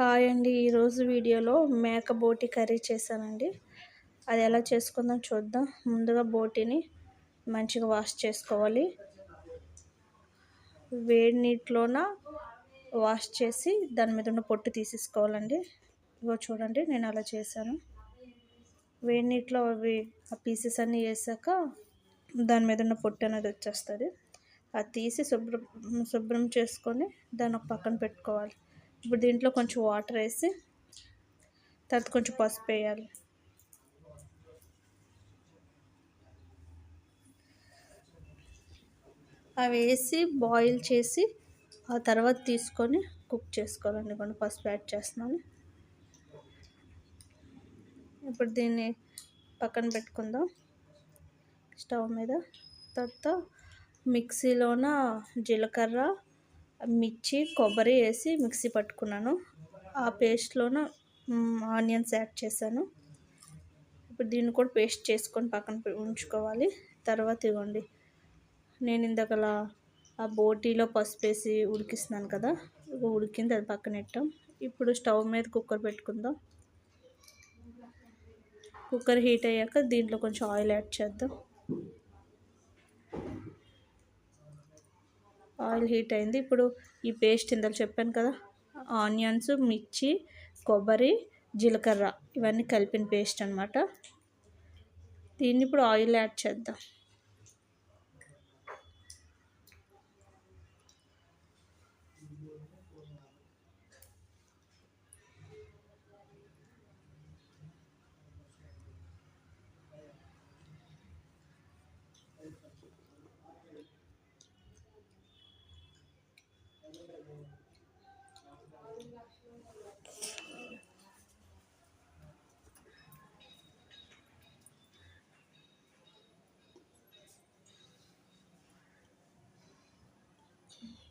Hi అండి. ఈరోజు వీడియోలో మేక బోటి కర్రీ చేశానండి. అది ఎలా చేసుకుందాం చూద్దాం. ముందుగా బోటిని మంచిగా వాష్ చేసుకోవాలి. వేడి నీటిలోన వాష్ చేసి దాని మీద ఉన్న పొట్టు తీసేసుకోవాలండి. ఇగో చూడండి నేను అలా చేశాను. వేడి నీటిలో అవి ఆ పీసెస్ అన్నీ వేసాక దాని మీద ఉన్న పొట్టు అనేది వచ్చేస్తుంది. అది తీసి శుభ్రం శుభ్రం చేసుకొని దాన్ని ఒక పక్కన పెట్టుకోవాలి. ఇప్పుడు దీంట్లో కొంచెం వాటర్ వేసి తర్వాత కొంచెం పసుపు వేయాలి. అవి వేసి బాయిల్ చేసి ఆ తర్వాత తీసుకొని కుక్ చేసుకోవాలండి. కొన్ని పసుపు యాడ్ చేస్తున్నాను. ఇప్పుడు దీన్ని పక్కన పెట్టుకుందాం. స్టవ్ మీద తర్వాత మిక్సీలోన జీలకర్ర మిర్చి కొబ్బరి వేసి మిక్సీ పట్టుకున్నాను. ఆ పేస్ట్లోన ఆనియన్స్ యాడ్ చేశాను. ఇప్పుడు దీన్ని కూడా పేస్ట్ చేసుకొని పక్కన ఉంచుకోవాలి. తర్వాత ఇవ్వండి. నేను ఇందాకలా ఆ బోటీలో పసుపు వేసి ఉడికిస్తున్నాను కదా ఉడికింది అది పక్కన పెట్టాం. ఇప్పుడు స్టవ్ మీద కుక్కర్ పెట్టుకుందాం. కుక్కర్ హీట్ అయ్యాక దీంట్లో కొంచెం ఆయిల్ యాడ్ చేద్దాం. ఆయిల్ హీట్ అయింది. ఇప్పుడు ఈ పేస్ట్ ఇందాక చెప్పాను కదా ఆనియన్స్ మిర్చి కొబ్బరి జీలకర్ర ఇవన్నీ కలిపిన పేస్ట్ అనమాట దీన్ని ఇప్పుడు ఆయిల్ యాడ్ చేద్దాం.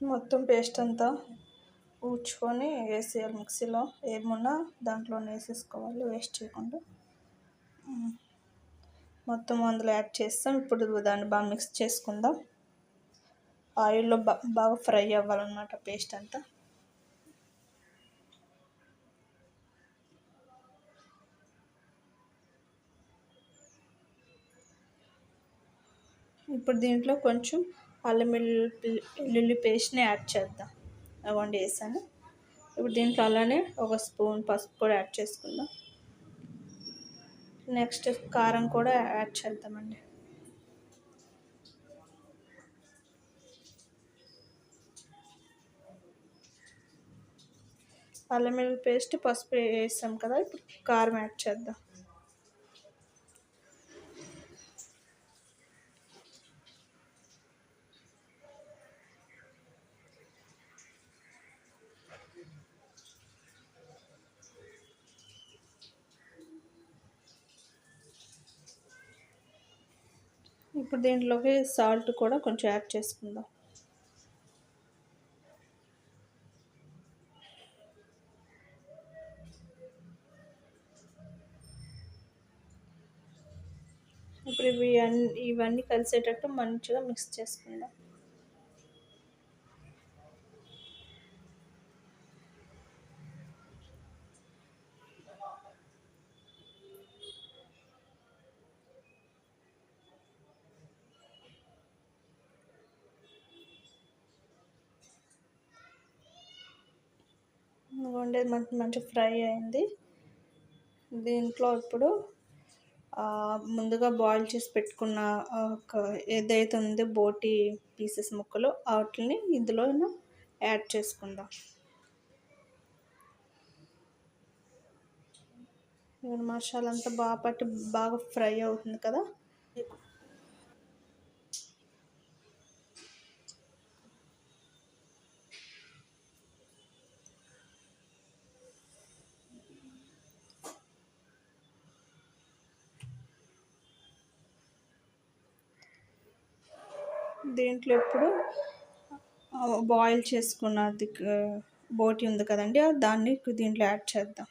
మొత్తం పేస్ట్ అంతా ఊడ్చుకొని వేసేయాలి మిక్సీలో. ఏమున్నా దాంట్లో వేసేసుకోవాలి వేస్ట్ చేయకుండా. మొత్తం అందులో యాడ్ చేస్తాం. ఇప్పుడు దాన్ని బాగా మిక్స్ చేసుకుందాం. ఆయిల్లో బాగా ఫ్రై అవ్వాలన్నమాట పేస్ట్ అంతా. ఇప్పుడు దీంట్లో కొంచెం అల్లం వెల్లుల్లి పేస్ట్ని యాడ్ చేద్దాం. అవండి వేసాను. ఇప్పుడు దీంట్లో అలానే ఒక స్పూన్ పసుపు కూడా యాడ్ చేసుకుందాం. నెక్స్ట్ కారం కూడా యాడ్ చేద్దామండి. అల్లం వెల్లుల్లి పేస్ట్ పసుపు వేసాం కదా ఇప్పుడు కారం యాడ్ చేద్దాం. ఇప్పుడు దీంట్లోకి సాల్ట్ కూడా కొంచెం యాడ్ చేసుకుందాం. ఇప్పుడు ఇవి అన్ని ఇవన్నీ కలిసేటట్టు మంచిగా మిక్స్ చేసుకుందాం. వండేది మంచి మంచి ఫ్రై అయింది. దీంట్లో ఇప్పుడు ముందుగా బాయిల్ చేసి పెట్టుకున్న ఏదైతే ఉందో బోటి పీసెస్ ముక్కలు వాటిని ఇందులో యాడ్ చేసుకుందాం. మసాలా అంతా బాగా పట్టి బాగా ఫ్రై అవుతుంది కదా? దీంట్లో ఎప్పుడు బాయిల్ చేసుకున్నది బోటి ఉంది కదండి దాన్ని దీంట్లో యాడ్ చేద్దాం.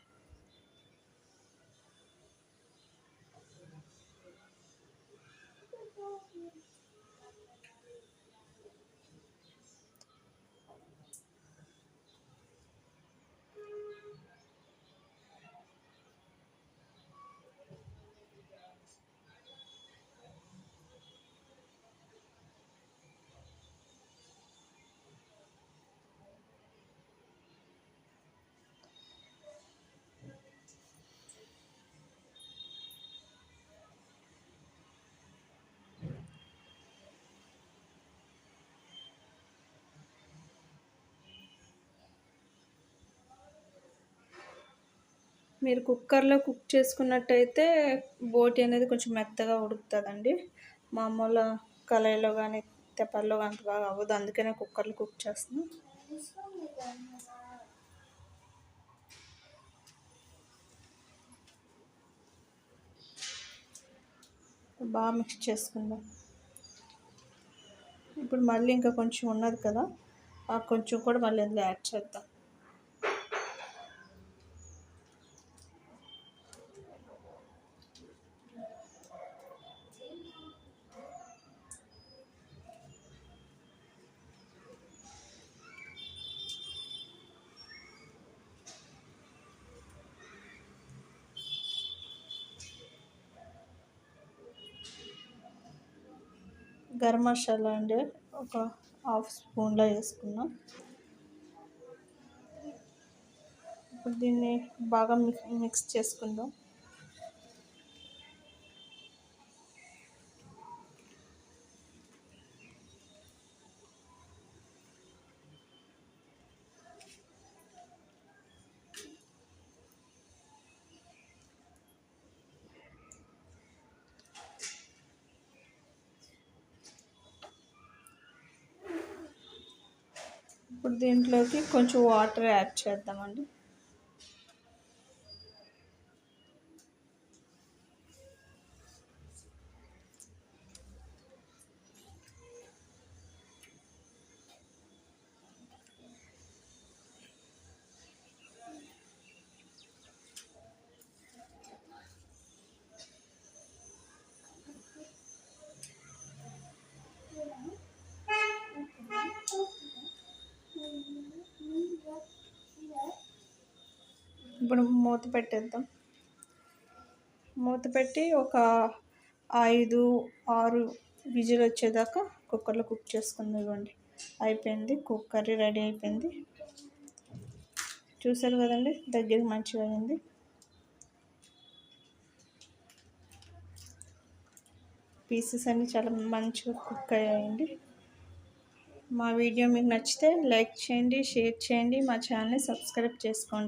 మీరు కుక్కర్లో కుక్ చేసుకున్నట్టయితే బోటి అనేది కొంచెం మెత్తగా ఉడుకుతుందండి. మామూలు కళాయిలో కానీ తెప్పల్లో అంత బాగా అవ్వదు. అందుకనే కుక్కర్లో కుక్ చేస్తాను బాగా మిక్స్ చేసుకుందాం. ఇప్పుడు మళ్ళీ ఇంకా కొంచెం ఉన్నది కదా ఆ కొంచెం కూడా మళ్ళీ అందులో యాడ్ చేద్దాం. గరం మసాలా అండి ఒక హాఫ్ స్పూన్లో వేసుకున్నాం. ఇప్పుడు దీన్ని బాగా మిక్స్ చేసుకుందాం ఇప్పుడు దీంట్లోకి కొంచెం వాటర్ యాడ్ చేద్దామండి. ఇప్పుడు మూత పెట్టేద్దాం. మూత పెట్టి ఒక ఐదు ఆరు విజిల్ వచ్చేదాకా కుక్కర్లో కుక్ చేసుకుంది ఇవ్వండి. అయిపోయింది. కుక్ కర్రీ రెడీ అయిపోయింది. చూసారు కదండి? దగ్గరికి మంచిగా అయింది. పీసెస్ అన్నీ చాలా మంచిగా కుక్ అయ్యాయండి. మా వీడియో మీకు నచ్చితే లైక్ చేయండి షేర్ చేయండి. మా ఛానల్ని సబ్స్క్రైబ్ చేసుకోండి.